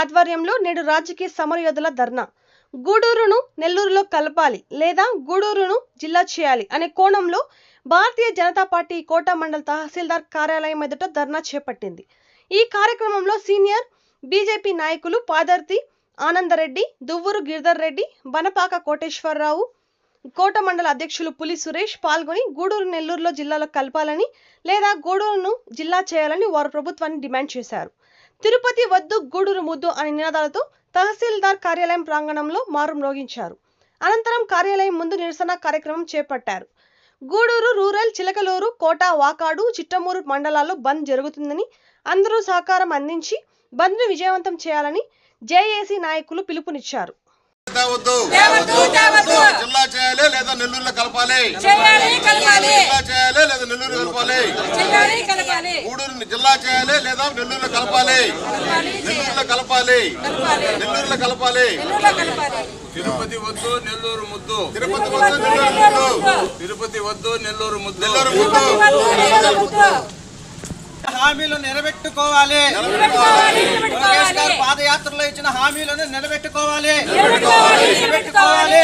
ఆధ్వర్యంలో నేడు రాజకీయ సమరయోధుల ధర్నా. గూడూరును నెల్లూరులో కలపాలి లేదా గూడూరును జిల్లా చేయాలి అనే కోణంలో భారతీయ జనతా పార్టీ కోట మండల తహసీల్దార్ కార్యాలయం ఎదుట ధర్నా చేపట్టింది. ఈ కార్యక్రమంలో సీనియర్ బీజేపీ నాయకులు పాదర్తి ఆనందరెడ్డి దువ్వూరు గిరిధర్ రెడ్డి బనపాక కోటేశ్వరరావు కోట మండల అధ్యక్షులు పులి సురేష్ పాల్గొని గూడూరు నెల్లూరులో జిల్లాలో కలపాలని లేదా గూడూరును జిల్లా చేయాలని వారు ప్రభుత్వాన్ని డిమాండ్ చేశారు. తిరుపతి వద్దు గూడూరు ముద్దు అనే నినాదాలతో తహసీల్దార్ కార్యాలయం ప్రాంగణంలో మారు మ్రోగించారు. అనంతరం కార్యాలయం ముందు నిరసన కార్యక్రమం చేపట్టారు. గూడూరు రూరల్ చిలకలూరు కోట వాకాడు చిట్టమూరు మండలాల్లో బంద్ జరుగుతుందని అందరూ సహకారం అందించి బంద్ను విజయవంతం చేయాలని జేఏసీ నాయకులు పిలుపునిచ్చారు. తేవద్దు తేవద్దు, తేవద్దు. జిల్లా చేయాలి లేదా నెల్లూరులో కలపాలి? చేయాలి కలపాలి. జిల్లా చేయాలి లేదా నెల్లూరు కలపాలి? చేయాలి కలపాలి. గూడూరు జిల్లా చేయాలి లేదా నెల్లూరులో కలపాలి? కలపాలి. నెల్లూరులో కలపాలి. నెల్లూరులో కలపాలి. తిరుపతి వద్దు నెల్లూరు ముద్దు. తిరుపతి వద్ద నెల్లూరు ముద్దు. తిరుపతి వద్దు నెల్లూరు ముద్దు. నెల్లూరు ముద్దు. నెల్లూరు ముద్దు. హామీలు నిలబెట్టుకోవాలి నిలబెట్టుకోవాలి, లోకేష్ గారు. పాదయాత్రలో ఇచ్చిన హామీలను నిలబెట్టుకోవాలి నిలబెట్టుకోవాలి, నిలబెట్టుకోవాలి.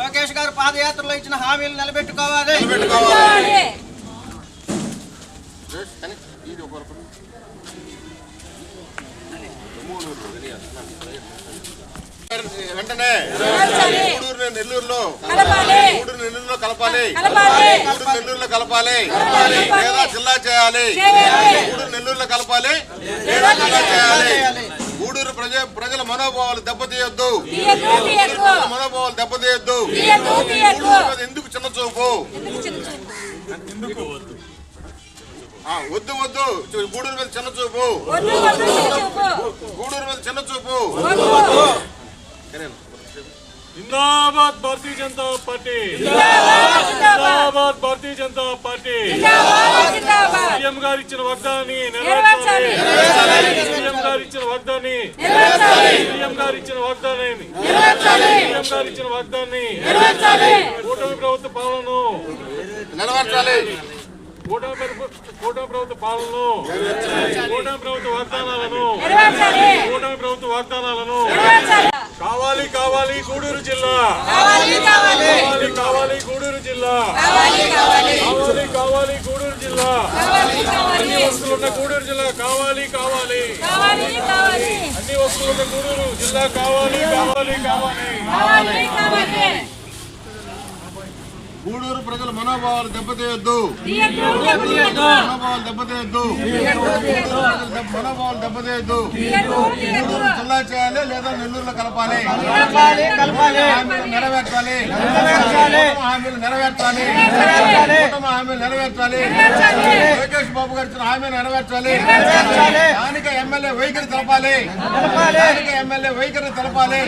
లోకేష్ గారు పాదయాత్రలో ఇచ్చిన హామీలు నిలబెట్టుకోవాలి నిలబెట్టుకోవాలి. వెంటనే. గూడూరు నెల్లూరులో గూడూరు నెల్లూరులో కలపాలి. గూడూరు నెల్లూరులో కలపాలి. లేదా జిల్లా చేయాలి. గూడూరు నెల్లూరులో కలపాలి. లేదా జిల్లా చేయాలి. గూడూరు ప్రజ ప్రజల మనోభావాలు దెబ్బతీయొద్దు. మనోభావాలు దెబ్బతీయొద్దు. ఎందుకు చిన్న చూపు? వద్దు? వద్దు గూడూరు మీద చిన్న చూపు. గూడూరు మీద చిన్న చూపు. జిందాబాద్ భారతీయ జనతా పార్టీ. జిందాబాద్ భారతీయ జనతా పార్టీ. సీఎం గారు ఇచ్చిన వాగ్దాన్ని సీఎం గారు ఇచ్చిన వాగ్దాన్ని సీఎం గారు ఇచ్చిన వాగ్దానాన్ని సీఎం గారు ఇచ్చిన వాగ్దాన్ని కూటమి ప్రభుత్వ పాలనను నెరవేర్చాలి. కూటమి ప్రభుత్వ పాలనను కూటమి ప్రభుత్వ వాగ్దానాలను కూటమి ప్రభుత్వ వాగ్దానాలను కావాలి గూడూరు జిల్లా. కావాలి కావాలి. గూడూరు జిల్లా. కావాలి కావాలి. కావాలి కావాలి గూడూరు జిల్లా. అన్ని వస్తువులున్న గూడూరు జిల్లా కావాలి కావాలి. కావాలి కావాలి. అన్ని వస్తువులున్న గూడూరు జిల్లా కావాలి కావాలి కావాలి. గూడూరు ప్రజల మనోభావాలు దెబ్బతీయొద్దు. తీయద్దు తీయద్దు. మనోభావాలు దెబ్బతీయొద్దు. మనోభావాలు దెబ్బతీయొద్దు. చేయాలి లేదా నెల్లూరులో కలపాలి? హామీలు నెరవేర్చాలి. హామీలు నెరవేర్చాలి. హామీలు నెరవేర్చాలి. లోకేష్ బాబు గారు ఇచ్చిన హామీలు నెరవేర్చాలి. స్థానిక ఎమ్మెల్యే వైఖరి తెలపాలి. స్థానిక ఎమ్మెల్యే వైఖరి తెలపాలి.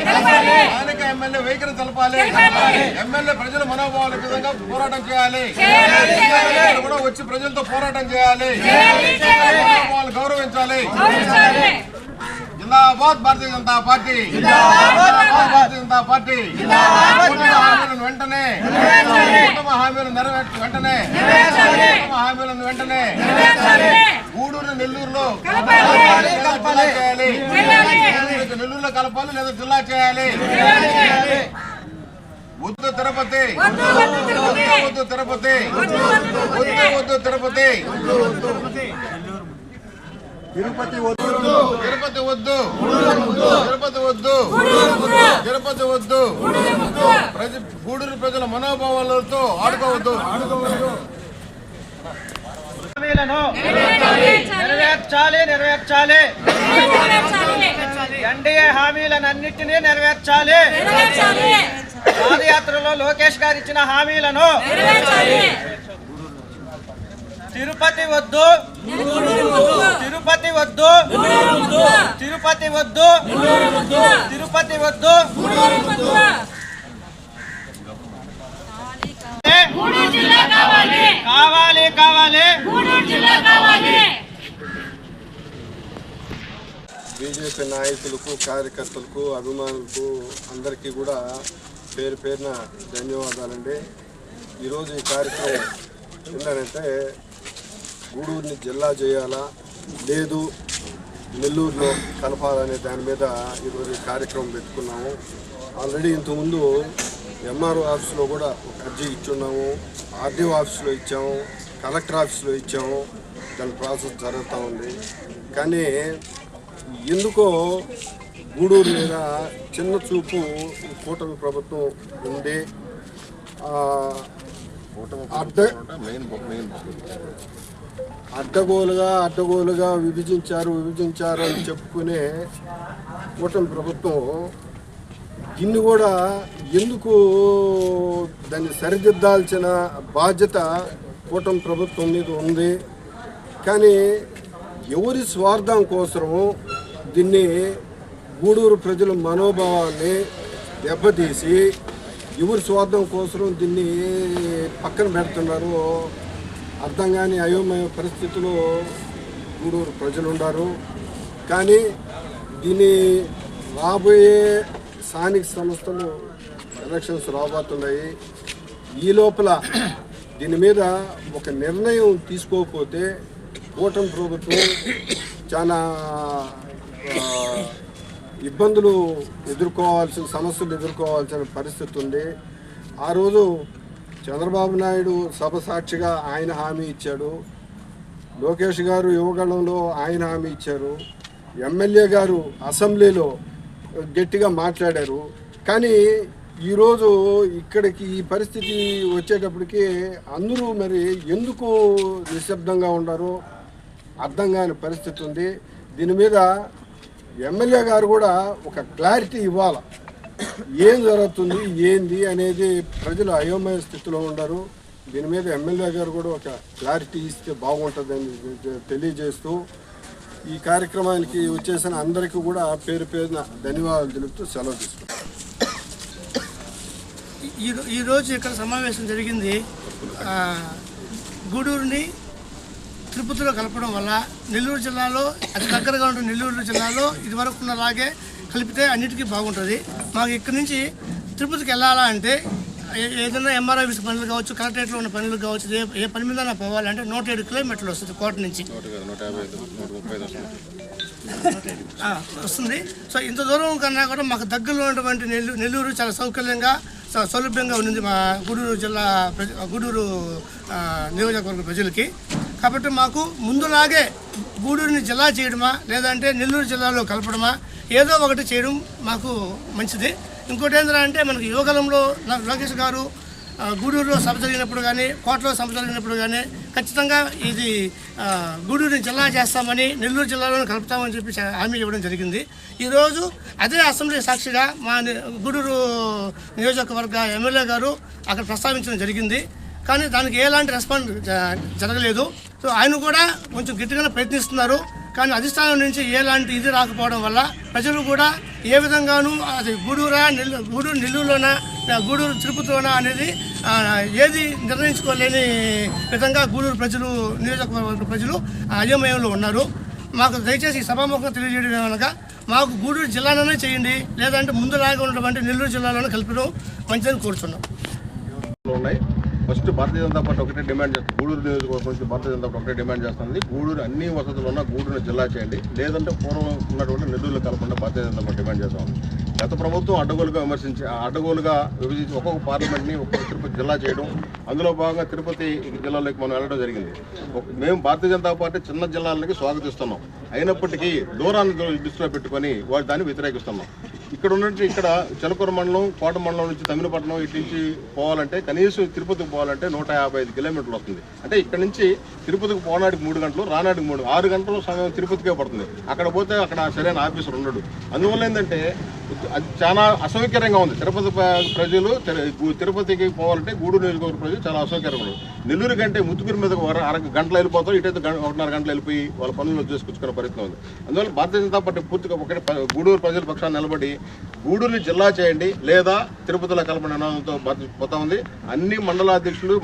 స్థానిక ఎమ్మెల్యే వైఖరి తెలపాలి. ఎమ్మెల్యే ప్రజల మనోభావాల విధంగా పోరాటం చేయాలి. కూడా వచ్చి ప్రజలతో పోరాటం చేయాలి. గౌరవించాలి. గౌరవించాలి. జిందాబాద్ భారతీయ జనతా పార్టీ. భారతీయ జనతా పార్టీ. హామీలను వెంటనే కుటుంబ హామీలను నెరవేర్చ వెంటనే కుటుంబ హామీలను వెంటనే గూడూరు నెల్లూరులో జిల్లా చేయాలి. నెల్లూరులో కలపాలి లేదా జిల్లా చేయాలి. వద్దు తిరుపతి. వద్దు తిరుపతి. వద్దు తిరుపతి. వద్దు తిరుపతి తిరుపతి వద్దు. తిరుపతి వద్దు. తిరుపతి వద్దు. తిరుపతి వద్దు ప్రజ గూడూరు ప్రజల మనోభావాలతో ఆడుకోవద్దు. హామీలను నెరవేర్చాలి నెరవేర్చాలి. ఎన్డీఏ హామీలనన్నింటినీ నెరవేర్చాలి. పాదయాత్రలో లోకేష్ గారు ఇచ్చిన హామీలను తిరుపతి వద్దు. తిరుపతి వద్దు. తిరుపతి వద్దు. తిరుపతి వద్దు. కావాలి కావాలి. బీజేపీ నాయకులకు కార్యకర్తలకు అభిమానులకు అందరికీ కూడా పేరు పేరున ధన్యవాదాలండి. ఈరోజు ఈ కార్యక్రమం ఏంటంటే గూడూరుని జిల్లా చేయాలా? లేదు నెల్లూరులో కలపాలనే దాని మీద ఈరోజు కార్యక్రమం పెట్టుకున్నాము. ఆల్రెడీ ఇంతకుముందు ఎంఆర్ఓ ఆఫీస్లో కూడా ఒక అర్జీ ఇచ్చున్నాము. ఆర్డీఓ ఆఫీస్లో ఇచ్చాము కలెక్టర్ ఆఫీస్లో ఇచ్చాము. దాని ప్రాసెస్ జరుగుతూ ఉంది. కానీ ఎందుకో గూడూరు మీద చిన్న చూపు ఈ కూటమి ప్రభుత్వం ఉంది. అడ్డ అడ్డగోలుగా అడ్డగోలుగా విభజించారు విభజించారు అని చెప్పుకునే కూటమి ప్రభుత్వం దీన్ని కూడా ఎందుకు దాన్ని సరిదిద్దాల్సిన బాధ్యత కూటమి ప్రభుత్వం మీద ఉంది. కానీ ఎవరి స్వార్థం కోసము దీన్ని గూడూరు ప్రజల మనోభావాన్ని దెబ్బతీసి ఎవరి స్వార్థం కోసం దీన్ని పక్కన పెడుతున్నారు అర్థం కాని అయోమయ పరిస్థితిలో గూడూరు ప్రజలు ఉన్నారు కానీ దీన్ని రాబోయే స్థానిక సంస్థలు ఎలక్షన్స్ రాబోతున్నాయి. ఈ లోపల దీని మీద ఒక నిర్ణయం తీసుకోకపోతే కూటమి ప్రభుత్వం చాలా ఇబ్బందులు ఎదుర్కోవాల్సిన సమస్యలు ఎదుర్కోవాల్సిన పరిస్థితి ఉంది. ఆ రోజు చంద్రబాబు నాయుడు సభ సాక్షిగా ఆయన హామీ ఇచ్చాడు. లోకేష్ గారు యువగళంలో ఆయన హామీ ఇచ్చారు. ఎమ్మెల్యే గారు అసెంబ్లీలో గట్టిగా మాట్లాడారు. కానీ ఈరోజు ఇక్కడికి ఈ పరిస్థితి వచ్చేటప్పటికి అందరూ మరి ఎందుకు నిశ్శబ్దంగా ఉన్నారో అర్థం కాని పరిస్థితి ఉంది. దీని మీద ఎమ్మెల్యే గారు కూడా ఒక క్లారిటీ ఇవ్వాలి. ఏం జరుగుతుంది ఏంది అనేది ప్రజలు అయోమయ స్థితిలో ఉండరు. దీని మీద ఎమ్మెల్యే గారు కూడా ఒక క్లారిటీ ఇస్తే బాగుంటుందని తెలియజేస్తూ ఈ కార్యక్రమానికి వచ్చేసిన అందరికీ కూడా పేరు పేరున ధన్యవాదాలు తెలుపుతూ సెలవు తీసుకుంటాం ఈరోజు ఇక్కడ సమావేశం జరిగింది. గూడూరుని తిరుపతిలో కలపడం వల్ల నెల్లూరు జిల్లాలో అతి దగ్గరగా ఉన్న నెల్లూరు జిల్లాలో ఇదివరకు ఉన్నలాగే కలిపితే అన్నిటికీ బాగుంటుంది. మాకు ఇక్కడి నుంచి తిరుపతికి వెళ్ళాలా అంటే ఏదైనా ఎంఆర్ఐ ఆఫీస్ పనులు కావచ్చు కలెక్టరేట్లో ఉన్న పనులు కావచ్చు ఏ ఏ పని మీద పోవాలంటే నూట ఏడు కిలోమీటర్లు వస్తుంది కోట నుంచి. వస్తుంది. సో ఇంత దూరం కన్నా కూడా మాకు దగ్గరలో ఉన్నటువంటి నెల్లూరు నెల్లూరు చాలా సౌకర్యంగా సౌలభ్యంగా ఉంది మా గూడూరు జిల్లా ప్రజ గూడూరు నియోజకవర్గ ప్రజలకి. కాబట్టి మాకు ముందులాగే గూడూరుని జిల్లా చేయడమా లేదంటే నెల్లూరు జిల్లాలో కలపడమా ఏదో ఒకటి చేయడం మాకు మంచిది. ఇంకోటి ఏంటంటే మనకు యువకాలంలో నా- లోకేష్ గారు గూడూరులో సభ జరిగినప్పుడు కానీ కోటలో సభ జరిగినప్పుడు కానీ ఖచ్చితంగా ఇది గూడూరు గూడూరుని జిల్లా చేస్తామని నెల్లూరు జిల్లాలో కలుపుతామని చెప్పి హామీ ఇవ్వడం జరిగింది. ఈరోజు అదే అసెంబ్లీ సాక్షిగా మా గూడూరు నియోజకవర్గ ఎమ్మెల్యే గారు అక్కడ ప్రస్తావించడం జరిగింది. కానీ దానికి ఎలాంటి రెస్పాన్స్ జరగలేదు. సో ఆయన కూడా కొంచెం గట్టిగానే ప్రయత్నిస్తున్నారు. కానీ అధిష్టానం నుంచి ఎలాంటి ఇది రాకపోవడం వల్ల ప్రజలు కూడా ఏ విధంగానూ అది గూడూరా నెల్లు గూడూరు నెల్లూరులోనా గూడూరు తిరుపతిలోనా అనేది ఏది నిర్ణయించుకోలేని విధంగా గూడూరు ప్రజలు నియోజకవర్గ ప్రజలు అయోమయంలో ఉన్నారు. మాకు దయచేసి ఈ సభాముఖంగా తెలియజేయడం ఏమనగా మాకు గూడూరు జిల్లాలోనే చేయండి లేదంటే ముందులాగా ఉన్నటువంటి నెల్లూరు జిల్లాలోనే కలిపడం మంచిదని కోరుతున్నాం ఉన్నాయి. ఫస్ట్ భారతీయ జనతా పార్టీ ఒకటే డిమాండ్ చేస్తుంది. గూడూరు నియోజకవర్గం నుంచి భారతీయ జనతా పార్టీ ఒకటే డిమాండ్ చేస్తుంది. గూడూరు అన్ని వసతులు ఉన్న గూడూరును జిల్లా చేయండి. లేదంటే పూర్వం ఉన్నటువంటి నెల్లూరులో కలపకుండా భారతీయ జనతా పార్టీ డిమాండ్ చేస్తాం గత ప్రభుత్వం అడ్డగోలుగా విమర్శించి ఆ అడ్డగోలుగా విభజించి ఒక్కొక్క పార్లమెంట్ని ఒక్కొక్క తిరుపతి జిల్లా చేయడం అందులో భాగంగా తిరుపతి జిల్లాలోకి మనం వెళ్ళడం జరిగింది. మేము భారతీయ జనతా పార్టీ చిన్న జిల్లాలకి స్వాగతిస్తున్నాం. అయినప్పటికీ దూరాన్ని దృష్టిలో పెట్టుకొని వాటి దాన్ని వ్యతిరేకిస్తున్నాం. ఇక్కడ ఉన్నట్టు ఇక్కడ చిలకూర మండలం కోట మండలం నుంచి తమిళపట్నం ఇటు నుంచి పోవాలంటే కనీసం తిరుపతికి పోవాలంటే నూట యాభై ఐదు కిలోమీటర్లు వస్తుంది. అంటే ఇక్కడ నుంచి తిరుపతికి పోనాడికి మూడు గంటలు రానాడికి మూడు ఆరు గంటలు సమయం తిరుపతికే పడుతుంది. అక్కడ పోతే అక్కడ సరైన ఆఫీసర్ ఉండడు. అందువల్ల ఏంటంటే అది చాలా అసౌకర్యంగా ఉంది. తిరుపతి ప్రజలు తిరు- తిరుపతికి పోవాలంటే గూడూరు నియోజకవర్గ ప్రజలు చాలా అసౌకర్యంగా ఉంది నెల్లూరు కంటే ముత్తుకూరు మీద అర గంటలు వెళ్ళిపోతారు. ఇటైతే గంట ఒకటిన్నర గంటలు వెళ్ళిపోయి వాళ్ళ పనులు చేసుకొచ్చుకునే పరిస్థితి ఉంది. అందువల్ల భారతీయ జనతా పార్టీ పూర్తిగా ఒకటి గూడూరు ప్రజల పక్షాన్ని నిలబడి గూడూరుని జిల్లా చేయండి లేదా తిరుపతిలో కలపడి నినాదంతో బాధ్యత పోతా ఉంది. అన్ని మండలాధ్యక్షులు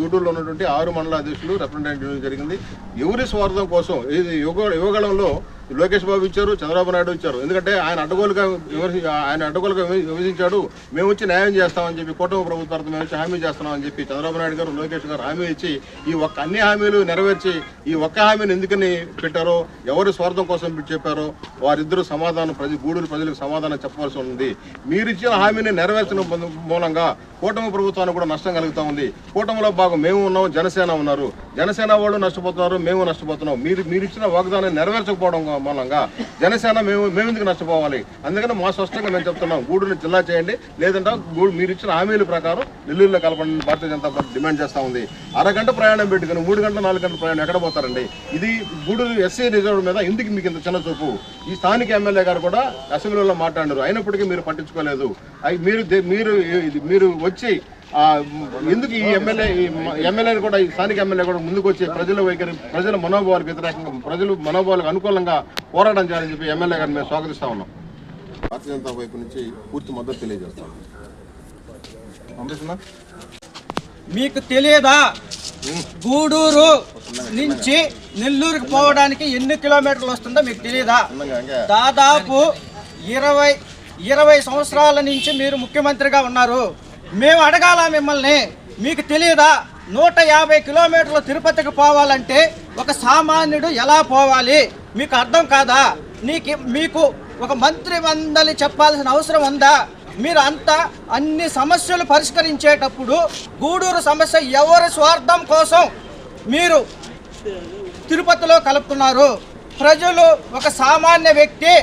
గూడూరులో ఉన్నటువంటి ఆరు మండలాధ్యక్షులు రిప్రజెంటేటివ్ జరిగింది. ఎవరి స్వార్థం కోసం ఇది యుగ యువగళంలో లోకేష్ బాబు ఇచ్చారు చంద్రబాబు నాయుడు ఇచ్చారు. ఎందుకంటే ఆయన అడ్డగోలుగా విమర్శి ఆయన అడ్డగోలుగా విమ- విమర్శించాడు మేము వచ్చి న్యాయం చేస్తామని చెప్పి కూటమి ప్రభుత్వం మేము వచ్చి హామీ చేస్తున్నామని చెప్పి చంద్రబాబు నాయుడు గారు లోకేష్ గారు హామీ ఇచ్చి ఈ ఒక్క అన్ని హామీలు నెరవేర్చి ఈ ఒక్క హామీని ఎందుకని పెట్టారో ఎవరి స్వార్థం కోసం పెట్టి చెప్పారో వారిద్దరూ సమాధానం ప్రజ గూడూరు ప్రజలకు సమాధానం చెప్పవలసి ఉంది. మీరు ఇచ్చిన హామీని నెరవేర్చడం మూలంగా కూటమి ప్రభుత్వానికి కూడా నష్టం కలుగుతా ఉంది. కూటమిలో భాగం మేము ఉన్నాం జనసేన ఉన్నారు. జనసేన వాళ్ళు నష్టపోతున్నారు మేము నష్టపోతున్నాం. మీరు మీరు ఇచ్చిన వాగ్దానం నెరవేర్చకపోవడం మూలంగా జనసేన మేము మేము ఎందుకు నష్టపోవాలి? అందుకని మా స్పష్టంగా మేము చెప్తున్నాం. గూడూరుని జిల్లా చేయండి. లేదంటే గూడు మీరు ఇచ్చిన హామీల ప్రకారం నెల్లూరులో కలపండి భారతీయ జనతా పార్టీ డిమాండ్ చేస్తూ ఉంది. అరగంట ప్రయాణం పెట్టుకుని మూడు గంటల నాలుగు గంటల ప్రయాణం ఎక్కడ పోతారండి? ఇది గూడూరు ఎస్సీ రిజర్వ్ మీద ఎందుకు మీకు ఇంత చిన్న చూపు? ఈ స్థానిక ఎమ్మెల్యే గారు కూడా అసెంబ్లీలో మాట్లాడారు అయినప్పటికీ మీరు పట్టించుకోలేదు. అవి మీరు మీరు మీరు వచ్చి ఎందుకు ఈ ఎమ్మెల్యే ఈ ఎమ్మెల్యేని కూడా ఈ స్థానిక ఎమ్మెల్యే కూడా ముందుకు వచ్చి ప్రజల వైఖరి ప్రజల మనోభావాలకు వ్యతిరేకంగా ప్రజలు మనోభావాలకు అనుకూలంగా పోరాటం చేయాలని చెప్పి ఎమ్మెల్యే గారిని మేము స్వాగతిస్తా ఉన్నాం. భారతీయ జనతా వైపు నుంచి పూర్తి మద్దతు తెలియజేస్తాం. మీకు తెలియదా? గూడూరు నుంచి నెల్లూరుకి పోవడానికి ఎన్ని కిలోమీటర్లు వస్తుందో మీకు తెలియదా? దాదాపు ఇరవై ఇరవై సంవత్సరాల నుంచి మీరు ముఖ్యమంత్రిగా ఉన్నారు. మేము అడగాల మిమ్మల్ని మీకు తెలియదా నూట యాభై కిలోమీటర్లు తిరుపతికి పోవాలంటే ఒక సామాన్యుడు ఎలా పోవాలి? మీకు అర్థం కాదా? నీకు మీకు ఒక మంత్రి మందలి చెప్పాల్సిన అవసరం ఉందా? మీరు అంతా అన్ని సమస్యలు పరిష్కరించేటప్పుడు గూడూరు సమస్య ఎవరి స్వార్థం కోసం మీరు తిరుపతిలో కలుపుతున్నారు? ప్రజలు ఒక సామాన్య వ్యక్తి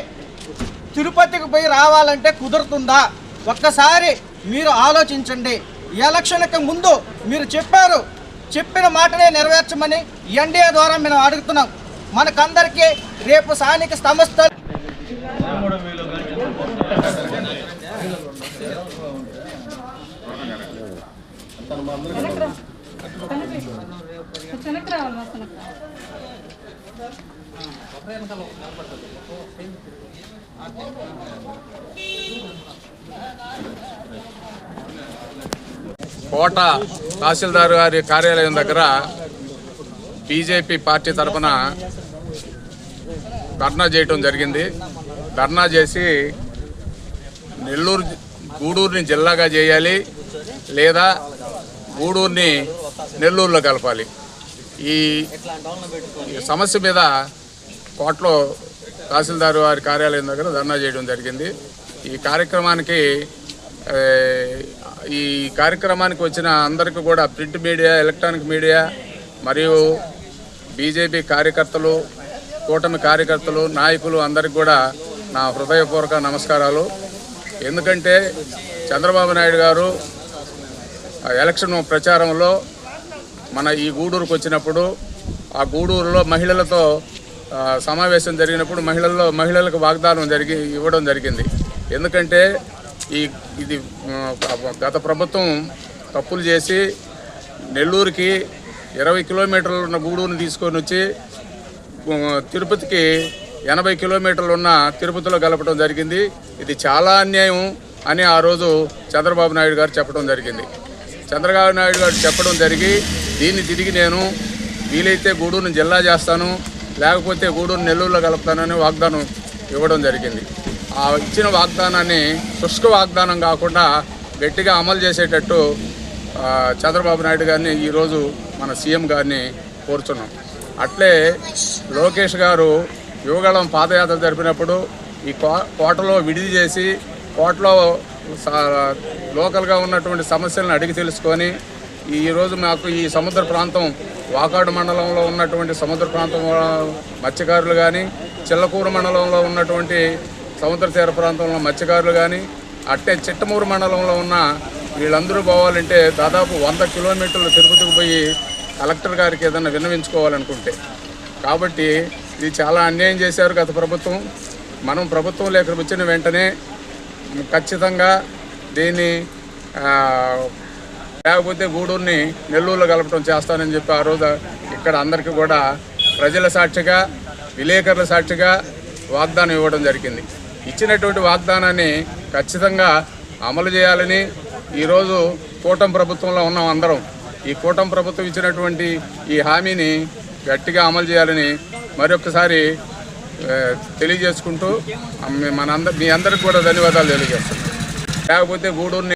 తిరుపతికి పోయి రావాలంటే కుదురుతుందా? ఒక్కసారి మీరు ఆలోచించండి. ఎలక్షన్కి ముందు మీరు చెప్పారు. చెప్పిన మాటనే నెరవేర్చమని ఎన్డీఏ ద్వారా మేము అడుగుతున్నాం. మనకందరికీ రేపు స్థానిక సంస్థ వెనక్కి కోట తహసీల్దార్ గారి కార్యాలయం దగ్గర బీజేపీ పార్టీ తరఫున ధర్నా చేయటం జరిగింది. ధర్నా చేసి నెల్లూరు గూడూరుని జిల్లాగా చేయాలి లేదా గూడూరుని నెల్లూరులో కలపాలి. ఈ సమస్య మీద కోటలో తహసీల్దార్ వారి కార్యాలయం దగ్గర ధర్నా చేయడం జరిగింది. ఈ కార్యక్రమానికి ఈ కార్యక్రమానికి వచ్చిన అందరికీ కూడా ప్రింట్ మీడియా ఎలక్ట్రానిక్ మీడియా మరియు బీజేపీ కార్యకర్తలు కూటమి కార్యకర్తలు నాయకులు అందరికి కూడా నా హృదయపూర్వక నమస్కారాలు. ఎందుకంటే చంద్రబాబు నాయుడు గారు ఎలక్షన్ ప్రచారంలో మన ఈ గూడూరుకు వచ్చినప్పుడు ఆ గూడూరులో మహిళలతో సమావేశం జరిగినప్పుడు మహిళల్లో మహిళలకు వాగ్దానం జరిగి ఇవ్వడం జరిగింది. ఎందుకంటే ఈ ఇది గత ప్రభుత్వం తప్పులు చేసి నెల్లూరుకి ఇరవై కిలోమీటర్లు ఉన్న గూడూరుని తీసుకొని వచ్చి తిరుపతికి ఎనభై కిలోమీటర్లు ఉన్న తిరుపతిలో కలపడం జరిగింది. ఇది చాలా అన్యాయం అని ఆ రోజు చంద్రబాబు నాయుడు గారు చెప్పడం జరిగింది. చంద్రబాబు నాయుడు గారు చెప్పడం జరిగి దీన్ని తిరిగి నేను వీలైతే గూడూరుని జిల్లా చేస్తాను లేకపోతే గూడూరు నెల్లూరులో కలుపుతానని వాగ్దానం ఇవ్వడం జరిగింది. ఆ ఇచ్చిన వాగ్దానాన్ని శుష్క వాగ్దానం కాకుండా గట్టిగా అమలు చేసేటట్టు చంద్రబాబు నాయుడు గారిని ఈరోజు మన సీఎం గారిని కోరుచున్నాం. అట్లే లోకేష్ గారు యువగళం పాదయాత్ర జరిపినప్పుడు ఈ కో కోటలో విడిది చేసి కోటలో సా- లోకల్గా ఉన్నటువంటి సమస్యలను అడిగి తెలుసుకొని ఈరోజు మాకు ఈ సముద్ర ప్రాంతం వాకాడు మండలంలో ఉన్నటువంటి సముద్ర ప్రాంతం మత్స్యకారులు కానీ చిల్లకూరు మండలంలో ఉన్నటువంటి సముద్ర తీర ప్రాంతంలో మత్స్యకారులు కానీ అట్టే చిట్టమూరు మండలంలో ఉన్న వీళ్ళందరూ పోవాలంటే దాదాపు వంద కిలోమీటర్లు తిరుపతికి పోయి కలెక్టర్ గారికి ఏదైనా విన్నవించుకోవాలనుకుంటే. కాబట్టి ఇది చాలా అన్యాయం చేశారు గత ప్రభుత్వం. మనం ప్రభుత్వం లేక వచ్చిన వెంటనే ఖచ్చితంగా దీన్ని లేకపోతే గూడూరుని నెల్లూరులో కలపడం చేస్తానని చెప్పి ఆ రోజు ఇక్కడ అందరికీ కూడా ప్రజల సాక్షిగా విలేకరుల సాక్షిగా వాగ్దానం ఇవ్వడం జరిగింది. ఇచ్చినటువంటి వాగ్దానాన్ని ఖచ్చితంగా అమలు చేయాలని ఈరోజు కూటమి ప్రభుత్వంలో ఉన్నాం అందరం. ఈ కూటమి ప్రభుత్వం ఇచ్చినటువంటి ఈ హామీని గట్టిగా అమలు చేయాలని మరొకసారి తెలియజేసుకుంటూ మన మనందరి మీ అందరికి కూడా ధన్యవాదాలు తెలియజేస్తున్నాం. లేకపోతే గూడూరుని